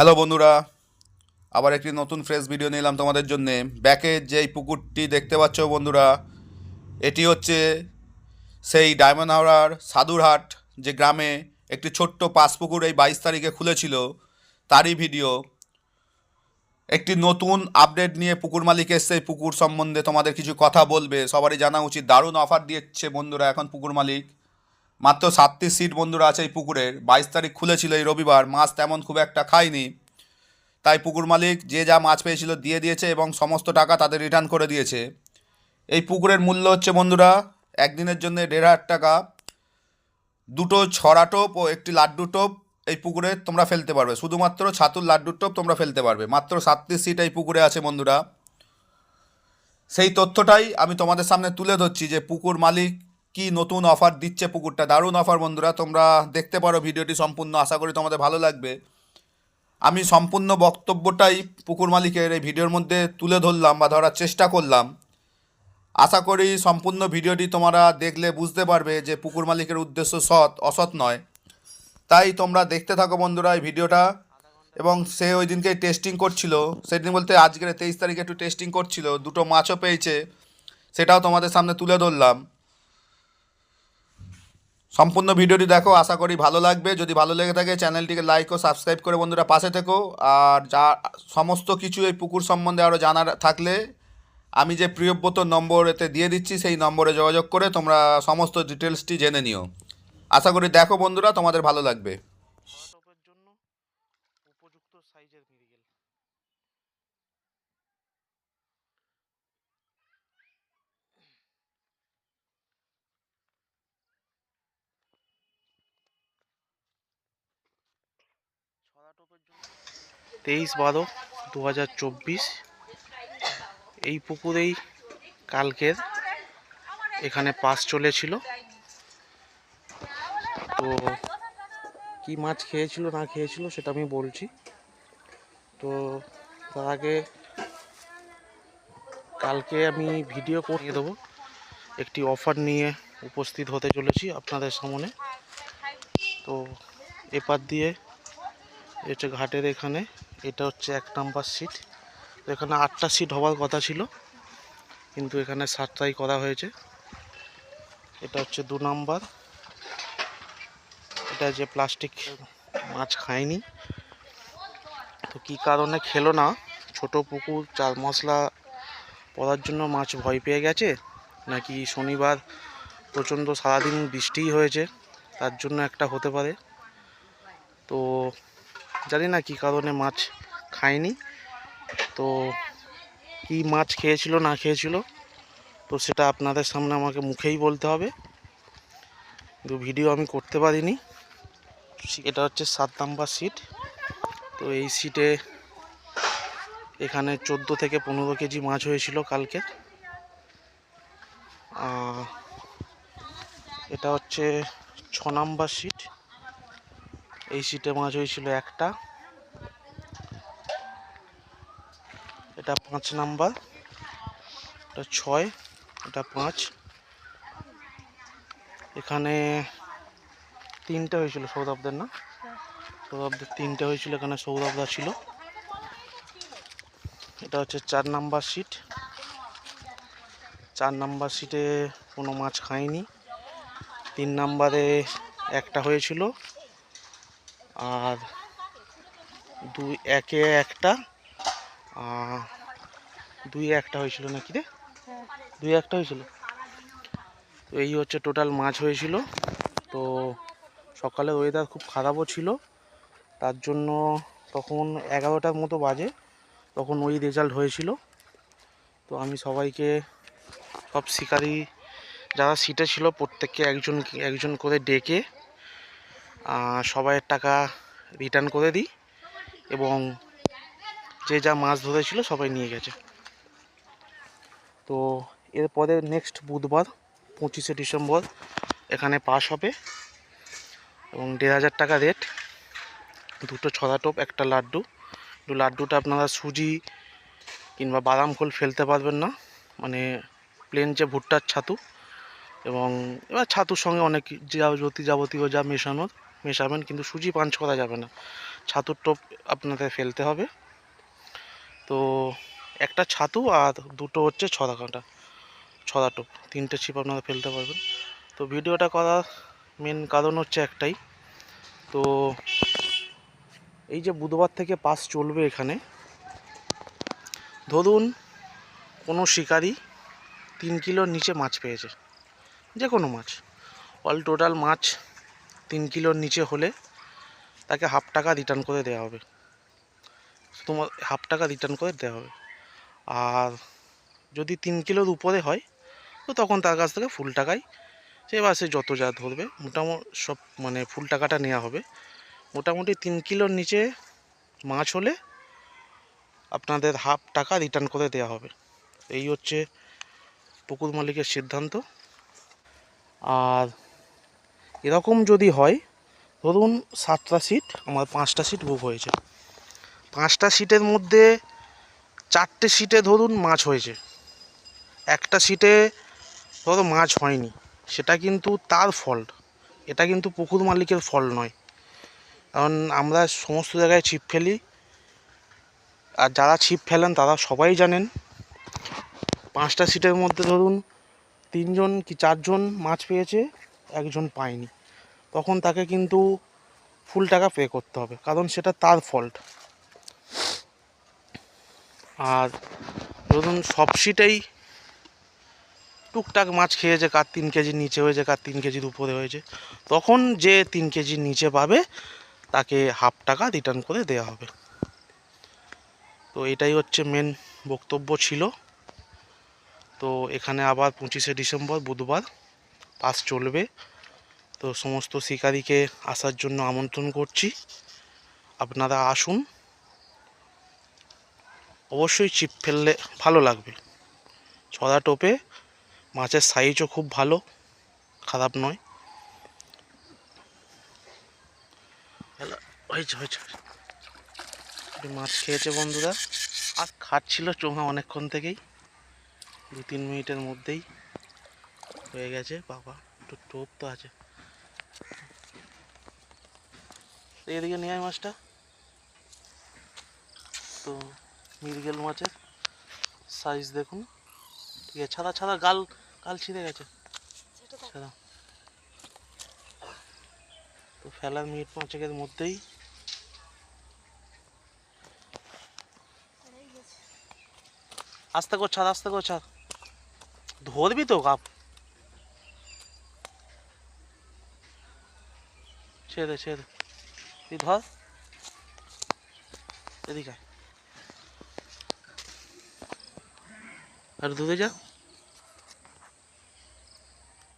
Hello বন্ধুরা, আবার একটি নতুন ফ্রেশ ভিডিও নিলাম তোমাদের জন্যে। ব্যাকে যেই পুকুরটি দেখতে পাচ্ছ বন্ধুরা, এটি হচ্ছে সেই ডায়মন্ড হাওড়ার সাধুরহাট যে গ্রামে একটি ছোট্ট পাঁচ পুকুর এই বাইশ তারিখে খুলেছিল। তারই ভিডিও একটি নতুন আপডেট নিয়ে পুকুর মালিক এসছে পুকুর সম্বন্ধে তোমাদের কিছু কথা বলবে। সবারই জানা উচিত, দারুণ অফার দিচ্ছে বন্ধুরা এখন পুকুর মালিক। মাত্র সাতটি সিট বন্ধুরা আছে এই পুকুরের। বাইশ তারিখ খুলেছিল এই রবিবার, মাছ তেমন খুব একটা খায়নি। তাই পুকুর মালিক যে যা মাছ পেয়েছিল দিয়ে দিয়েছে এবং সমস্ত টাকা তাদের রিটার্ন করে দিয়েছে। এই পুকুরের মূল্য হচ্ছে বন্ধুরা, একদিনের জন্য দেড় হাজার টাকা। দুটো ছড়া টোপ ও একটি লাড্ডু টোপ এই পুকুরে তোমরা ফেলতে পারবে। শুধুমাত্র ছাতুর লাড্ডুর টোপ তোমরা ফেলতে পারবে। মাত্র সাতটি সিট এই পুকুরে আছে বন্ধুরা। সেই তথ্যটাই আমি তোমাদের সামনে তুলে ধরছি যে পুকুর মালিক কি নতুন অফার দিচ্ছে পুকুরটা? দারুণ অফার বন্ধুরা, তোমরা দেখতে পারো ভিডিওটি সম্পূর্ণ, আশা করি তোমাদের ভালো লাগবে। আমি সম্পূর্ণ বক্তব্যটাই পুকুর মালিকের এই ভিডিওর মধ্যে তুলে ধরলাম বা ধরার চেষ্টা করলাম। আশা করি সম্পূর্ণ ভিডিওটি তোমরা দেখলে বুঝতে পারবে যে পুকুর মালিকের উদ্দেশ্য সৎ, অসৎ নয়। তাই তোমরা দেখতে থাকো বন্ধুরা এই ভিডিওটা। এবং সে ওই দিনকে টেস্টিং করছিল। সেদিন বলতে আজকের তেইশ তারিখে একটু টেস্টিং করছিল। দুটো মাছও পেয়েছে। সেটাও তোমাদের সামনে তুলে ধরলাম। সম্পূর্ণ ভিডিওটি দেখো, আশা করি ভালো লাগবে। যদি ভালো লেগে থাকে, চ্যানেলটিকে লাইক ও সাবস্ক্রাইব করে বন্ধুরা পাশে থেকো। আর যা, সমস্ত কিছু এই পুকুর সম্বন্ধে আরও জানার থাকলে, আমি যে প্রিয়ব্রত নম্বর এতে দিয়ে দিচ্ছি, সেই নম্বরে যোগাযোগ করে তোমরা সমস্ত ডিটেলসটি জেনে নিও। আশা করি দেখো বন্ধুরা, তোমাদের ভালো লাগবে টপের জন্য উপযুক্ত সাইজের মিরিগেল ছড়া টোপের জন্য তেইশ বারো দু এই পুকুরেই কালকের এখানে পাস চলেছিল। তো কি মাছ খেয়েছিল, না খেয়েছিল সেটা আমি বলছি। তো তার আগে কালকে আমি ভিডিও করিয়ে দেবো। একটি অফার নিয়ে উপস্থিত হতে চলেছি আপনাদের সামনে। তো এপার দিয়ে হচ্ছে ঘাটের এখানে। এটা হচ্ছে এক নাম্বার সিট। এখানে আটটা সিট হওয়ার কথা ছিল, কিন্তু এখানে সাতটাই করা হয়েছে। এটা হচ্ছে দু নাম্বার। এটা যে প্লাস্টিক মাছ খায়নি তো কি কারণে খেলো না? ছোট পুকুর, চাল মশলা পড়ার জন্য মাছ ভয় পেয়ে গেছে? নাকি শনিবার প্রচণ্ড সারাদিন বৃষ্টিই হয়েছে? তার জন্য একটা হতে পারে। তো জানি না কি কারণে মাছ খায়নি তো কি মাছ খেয়েছিল, না খেয়েছিল, তো সেটা আপনাদের সামনে আমাকে মুখেই বলতে হবে। কিন্তু ভিডিও আমি করতে পারিনি। এটা হচ্ছে সাত নাম্বার সিট। তো এই সিটে এখানে চোদ্দ থেকে পনেরো কেজি মাছ হয়েছিল কালকে। এটা হচ্ছে ছ নাম্বার সিট। এই সিটে মাছ হয়েছিল একটা। এটা পাঁচ নাম্বার, এটা ছয়, এটা পাঁচ। এখানে তিনটে হয়েছিল সৌরভদের, না? সৌরভদের তিনটে হয়েছিল, এখানে সৌরভদা ছিল। এটা হচ্ছে চার নাম্বার সিট চার নাম্বার সিটে কোনো মাছ খায়নি। তিন নাম্বারে একটা হয়েছিল। আর দুই একে একটা দুই একটা হয়েছিল নাকি রে? দুই একটা হয়েছিল? তো এই হচ্ছে টোটাল মাছ হয়েছিল। তো সকালে ওয়েদার খুব খারাপও ছিল। তার জন্য তখন এগারোটার মতো বাজে, তখন ওই রেজাল্ট হয়েছিল। তো আমি সবাইকে সব শিকারি, যারা সিটে ছিল, প্রত্যেককে একজন একজন করে ডেকে সবাইয়ের টাকা রিটার্ন করে দিই এবং যে যা মাছ ধরেছিল সবাই নিয়ে গেছে। তো এরপরে নেক্সট বুধবার পঁচিশে ডিসেম্বর এখানে পাস হবে এবং দেড় হাজার টাকা রেট দুটো ছড়া টোপ, একটা লাড্ডু। তো লাড্ডুটা আপনারা সুজি কিংবা বাদাম খোল ফেলতে পারবেন না মানে প্লেন যে ভুট্টার ছাতু এবং এবার ছাতুর সঙ্গে অনেক যাবতীয় যাবতীয় যা মেশানোর মেশাবেন, কিন্তু সুজি পাঞ্চ করা যাবে না। ছাতুর টোপ আপনাদের ফেলতে হবে। তো একটা ছাতু আর দুটো হচ্ছে ছড়া কাঁটা, ছড়া টোপ। তিনটে ছিপ আপনারা ফেলতে পারবেন। তো ভিডিওটা করার মেন কারণ হচ্ছে একটাই। তো এই যে বুধবার থেকে পাস চলবে এখানে। ধরুন কোনো শিকারি তিন কিলোর নিচে মাছ পেয়েছে, যে কোনো মাছ। অল টোটাল মাছ তিন কিলোর নিচে হলে তাকে হাফ টাকা রিটার্ন করে দেওয়া হবে। তোমার হাফ টাকা রিটার্ন করে দেওয়া হবে। আর যদি তিন কিলোর উপরে হয়, তো তখন তার কাছ থেকে ফুল টাকাই সে বা সে যত যা ধরবে মোটামুটি সব মানে ফুল টাকাটা নেওয়া হবে। মোটামুটি তিন কিলোর নিচে মাছ হলে আপনাদের হাফ টাকা রিটার্ন করে দেওয়া হবে। এই হচ্ছে পুকুর মালিকের সিদ্ধান্ত। আর এরকম যদি হয়, ধরুন সাতটা সিট আমার পাঁচটা সিট বুক হয়েছে। পাঁচটা সিটের মধ্যে চারটে সিটে ধরুন মাছ হয়েছে। একটা সিটে ধরো মাছ হয়নি, সেটা কিন্তু তার ফল্ট এটা কিন্তু পুকুর মালিকের ফল নয়। কারণ আমরা সমস্ত জায়গায় ছিপ ফেলি, আর যারা ছিপ ফেলেন তারা সবাই জানেন, পাঁচটা সিটের মধ্যে ধরুন তিনজন কি চারজন মাছ পেয়েছে একজন পায়নি। তখন তাকে কিন্তু ফুল টাকা পে করতে হবে, কারণ সেটা তার ফল্ট আর ধরুন সব সিটেই টুকটাক মাছ খেয়েছে, কার তিন কেজির নিচে হয়েছে, কার তিন কেজির উপরে হয়েছে, তখন যে তিন কেজির নিচে পাবে, তাকে হাফ টাকা রিটার্ন করে দেওয়া হবে। তো এটাই হচ্ছে মেন বক্তব্য ছিল। তো এখানে আবার পঁচিশে ডিসেম্বর, বুধবার পাস চলবে। তো সমস্ত শিকারীকে আসার জন্য আমন্ত্রণ করছি। আপনারা আসুন। অবশ্যই ছিপ ফেললে ভালো লাগবে। ছড়া টোপে, মাছের সাইজও খুব ভালো, খারাপ নয়। হয়েছে মাছ খেয়েছে বন্ধুরা। আর খাচ্ছিল চোঙা অনেকক্ষণ থেকেই দু তিন মিনিটের মধ্যেই। হয়ে গেছে বাবা একটু টোপ তো আছে। এদিকে নিয়ে আয় মাছটা। তো মিরগেল মাছের সাইজ দেখুন। ঠিক আছে ছাড়া ছাড়া গাল গাল ছিঁড়ে গেছে। ছাড়া তো ফেলার মিনিট পাঁচেকের মধ্যেই। আস্তে কর ছাড় আস্তে কর ছাড় ধরবি তো কাপ ছেড়ে দে ছেড়ে দে তুই ধর এদিকে আয়। আর দূরে যা